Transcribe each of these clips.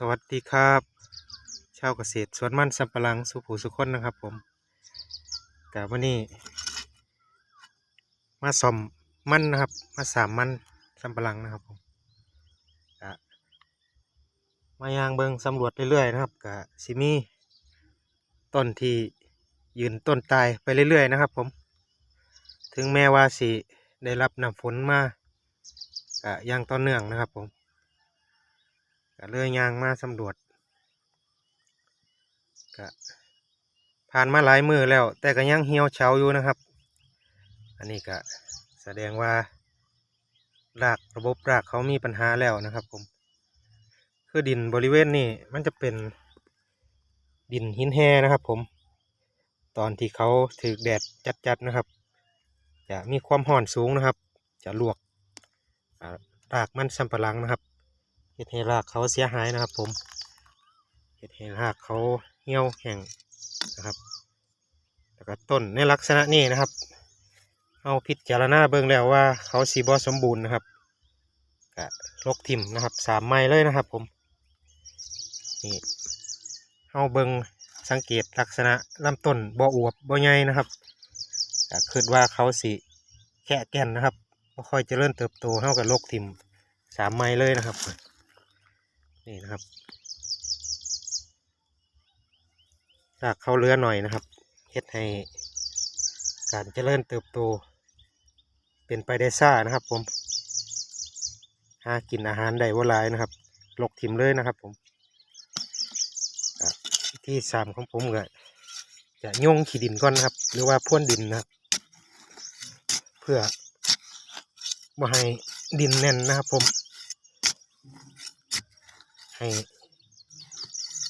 สวัสดีครับ ชาวเกษตรสวนมันสำปะหลังสุภูสุคนนะครับผมกับวันนี้ มาซ่อมมันนะครับ มาสามมันสำปะหลังนะครับผมกะมายางเบิงสำรวจเรื่อยๆนะครับกะสิมีต้นที่ยืนต้นตายไปเรื่อยๆนะครับผม ถึงแม้ว่าสิได้รับน้ำฝนมากะยังต่อเนื่องนะครับผม ก็เลยยางมาสำรวจก็ผ่านมาหลายมือแล้ว แต่ก็ยังเหี่ยวเฉาอยู่นะครับ อันนี้ก็แสดงว่ารากระบบรากเขามีปัญหาแล้วนะครับ ผม คือดินบริเวณนี้มันจะเป็นดินหินแห่นะครับ ผม ตอนที่เขาถือแดดจัดๆนะครับ จะมีความห่อนสูงนะครับ จะลวกอ่ารากมันสำปะหลังนะครับ เห็ดให้รากเขาเสียหายนะครับ ผมเห็ดให้รากเขาเหี่ยวแห้งนะครับ แล้วก็ต้นในลักษณะนี้นะครับ เอาพิจารณาเบิ่งแล้วว่าเขาสีบอสมบูรณ์นะครับกะลกทิมนะครับสามไม้เลยนะครับ ผมนี่เอาเบิ่งสังเกตลักษณะลำต้นบ่อวบบ่ใหญ่นะครับก็คิดว่าเขาสีแค่แก่นนะครับบ่ค่อยเจริญเติบโตเท่ากับโลกทิมสามไม้เลยนะครับ นี่นะครับรากเขาเรือหน่อยนะครับเฮ็ดให้การเจริญเติบโต เป็นไปได้ซ่านะครับ ผม หากินอาหารได้ว่าลายนะครับลกทิมเลยนะครับ ผมอ่สามของผมก็จะโยงขี้ดินก่อนนะครับ หรือว่าพ่วนดินนะครับ เพื่อมาให้ดินแน่นนะครับ ผม ให้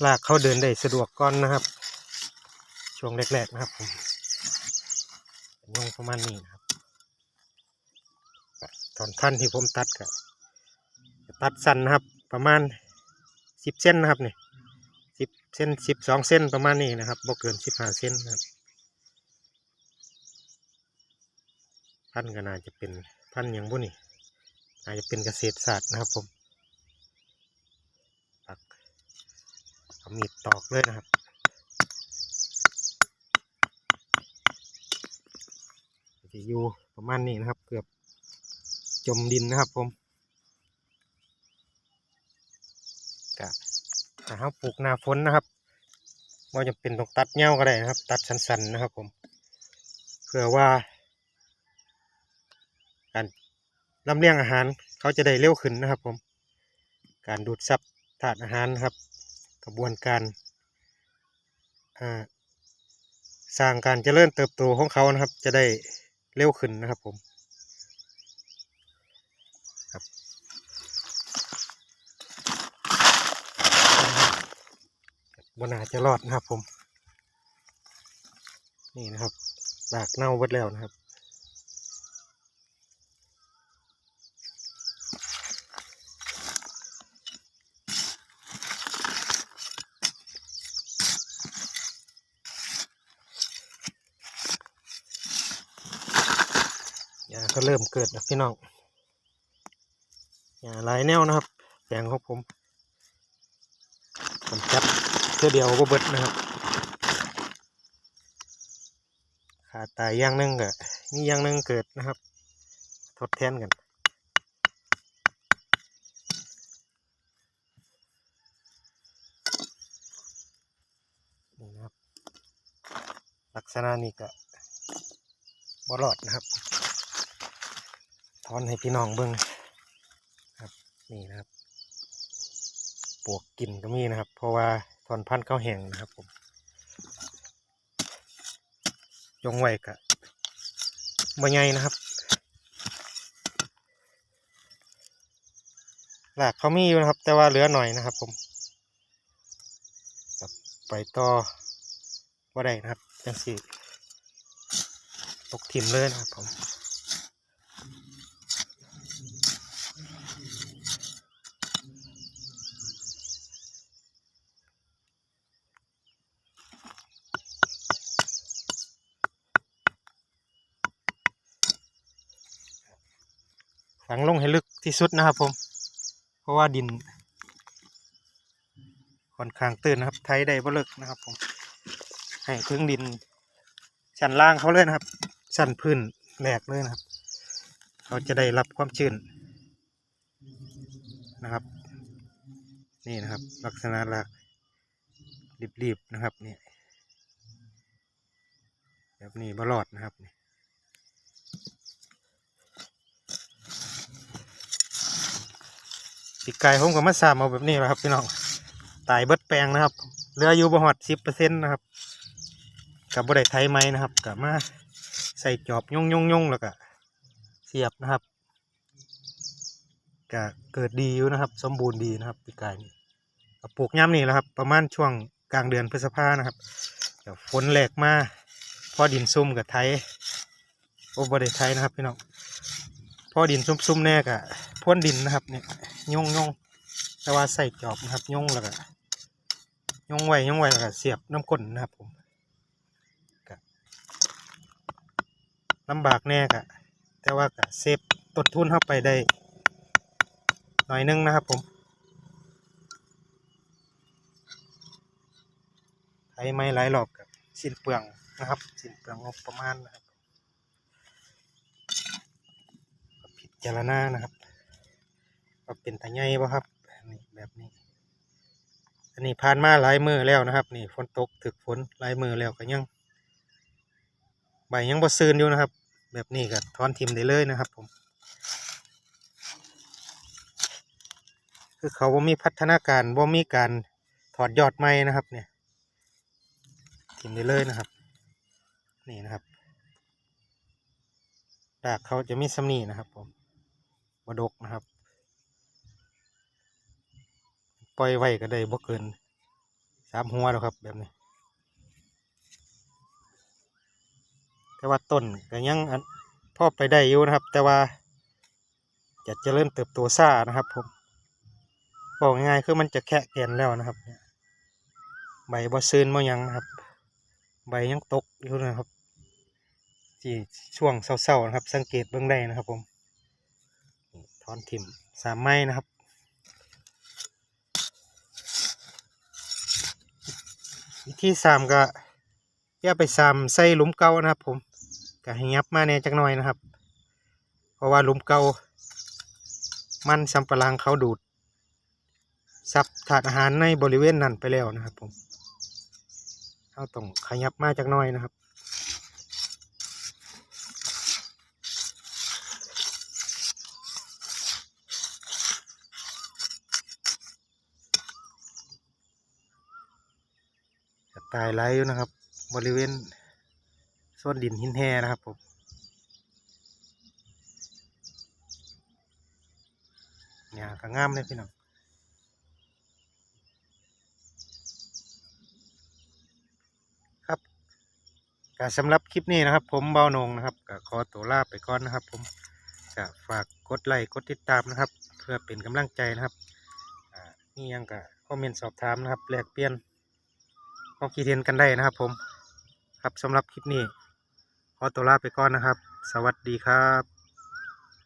ลากเขาเดินได้สะดวกก่อนนะครับ ช่วงแรกๆนะครับผมยงประมาณนี้นะครับ ตอนขั้นที่ผมตัดก็ตัดสั้นนะครับ ประมาณสิบเส้นนะครับเนี่ยสิบเส้นสิบสองเส้นประมาณนี้นะครับบ่เกินสิบห้าเส้นนะครับพันก็น่าจะเป็นพันธุ์หยังบุนี่น่าจะเป็นเกษตรศาสตร์นะครับผมปัก เอามีดตอกเลยนะครับจะอยู่ประมาณนี้นะครับ เกือบจมดินนะครับผมกะถ้าเราปลูกนาฝนนะครับว่าจะเป็นต้องตัดเง่าก็ได้นะครับ ตัดสันๆนะครับผมเพื่อว่า การลำเลียงอาหารเขาจะได้เร็วขึ้นนะครับผม การดูดซับธาตุอาหารนะครับ กระบวนการสร้างการเจริญเติบโตของเขานะครับ จะได้เร็วขึ้นนะครับผมบนาจะรอดนะครับผม นี่นะครับรากเน่าเบิดแล้วนะครับ ก็เริ่มเกิดแล้วพี่น้องหญ้าหลายแนวนะครับแปลงของผมผมจับเพื่อเดียวก็เบิดนะครับ ขาตายอย่างนึงก็มีอย่างนึงเกิดนะครับ ทดแทนกันนี่นะครับ ลักษณะนี้ก็บรอดนะครับ ทอนให้พี่น้องเบิ้งครับนี่นะครับปวกกินก็มีนะครับ เพราะว่าทอนพันธุ์ข้าวแห้งนะครับผมยงไว้กะบ่ใหญ่นะครับหลากเขามีอยู่นะครับ แต่ว่าเหลือหน่อยนะครับ ผมไปต่อว่าได้นะครับจังสิตกทิมเลยนะครับผม ฝังลงให้ลึกที่สุดนะครับผม เพราะว่าดินค่อนข้างตื้นนะครับ ไทยได้บ่เลิกนะครับ ผม ให้ถึงดินชั้นล่างเขาเลยนะครับชั้นพื้นแหลกเลยนะครับ เขาจะได้รับความชื้นนะครับ นี่นะครับ ลักษณะรากรีบๆนะครับนี่แบบนี้บลอดนะครับนี่ ปีกไก่ผมก็มาสามเอาแบบนี้แหละครับพี่น้องตายเบิดแปลงนะครับเหลืออยู่บ่หอดสิบเปอร์เซ็นต์นะครับกับบ่ได้ไทยไหมนะครับกับมาใส่จอบย่งย่งย่งแล้วก็เสียบนะครับก็เกิดดีอยู่นะครับ สมบูรณ์ดีนะครับปีกไก่นี่ก็ปลูกย่ำนี่แหละครับ ประมาณช่วงกลางเดือนพฤษภานะครับเดี๋ยวฝนแหลกมาพอดินซุ่มกับไทยโอ้บ่ได้ไทยนะครับพี่น้องพอดินซุ่มๆแน่กะพ่นดินนะครับเนี่ย ย่งย่งแต่ว่าใส่จอบนะครับย่งแล้วก็ย่งไว้ย่งไว้แล้วก็เสียบน้ำก้นนะครับผมก็ลำบากแน่กะแต่ว่าก็เซฟต้นทุนเข้าไปได้ หน่อยนึงนะครับผมไถไม่หลายรอบกับสิ้นเปลืองนะครับสิ้นเปลืองงบประมาณนะครับก็พิจารณานะครับ ว่าเป็นตาใหญ่ป่ะครับนี่แบบนี้ อันนี้ผ่านมาหลายมือแล้วนะครับ นี่ฝนตกถึกฝนหลายมือแล้วก็ยังใบยังบ่ซื่นอยู่นะครับ แบบนี้ก็ถอนทิมได้เลยนะครับผมคือเขาบ่มีพัฒนาการบ่มีการถอดยอดไม้นะครับ เนี่ยทิมได้เลยนะครับ นี่นะครับดากเขาจะมีสำนีนะครับผมบดกนะครับ ปล่อยไว้ก็ได้บ่เกินสามหัวแล้วครับแบบนี้ แต่ว่าต้นก็ยังพ่อไปได้อยู่นะครับ แต่ว่าจะเจริญเติบโตซ่านะครับผมบอกง่ายคือมันจะแคะแกนแล้วนะครับใบบอซึนบ่ยังนะครับ ใบยังตกอยู่นะครับที่ช่วงเศร้าๆนะครับ สังเกตเบื้องได้นะครับผมนี่ถอนทิมสามไม้นะครับ วิธีสามก็อย่าไปสามใส่หลุมเก่านะครับ ผมก็ให้ยับมาแน่จักหน่อยนะครับ เพราะว่าหลุมเก่ามันสำปะลังเขาดูดซับถาดอาหารในบริเวณนั้นไปแล้วนะครับ ผมเราต้องขยับมาจักหน่อยนะครับ ตายไหลอยู่นะครับ บริเวณส่วนดินหินแห่นะครับผมเนี่ยก็งามเลยพี่น้องครับก็สำหรับคลิปนี้นะครับ ผมเบาหนงนะครับก็ขอตัวลาไปก่อนนะครับ ผมก็ฝากกดไลค์กดติดตามนะครับ เพื่อเป็นกำลังใจนะครับนี่ยังก็คอมเมนต์สอบถามนะครับแลกเปลี่ยน ความคิดเห็นกันได้นะครับ ผม ครับสำหรับคลิปนี้ขอตัวลาไปก่อนนะครับ สวัสดีครับ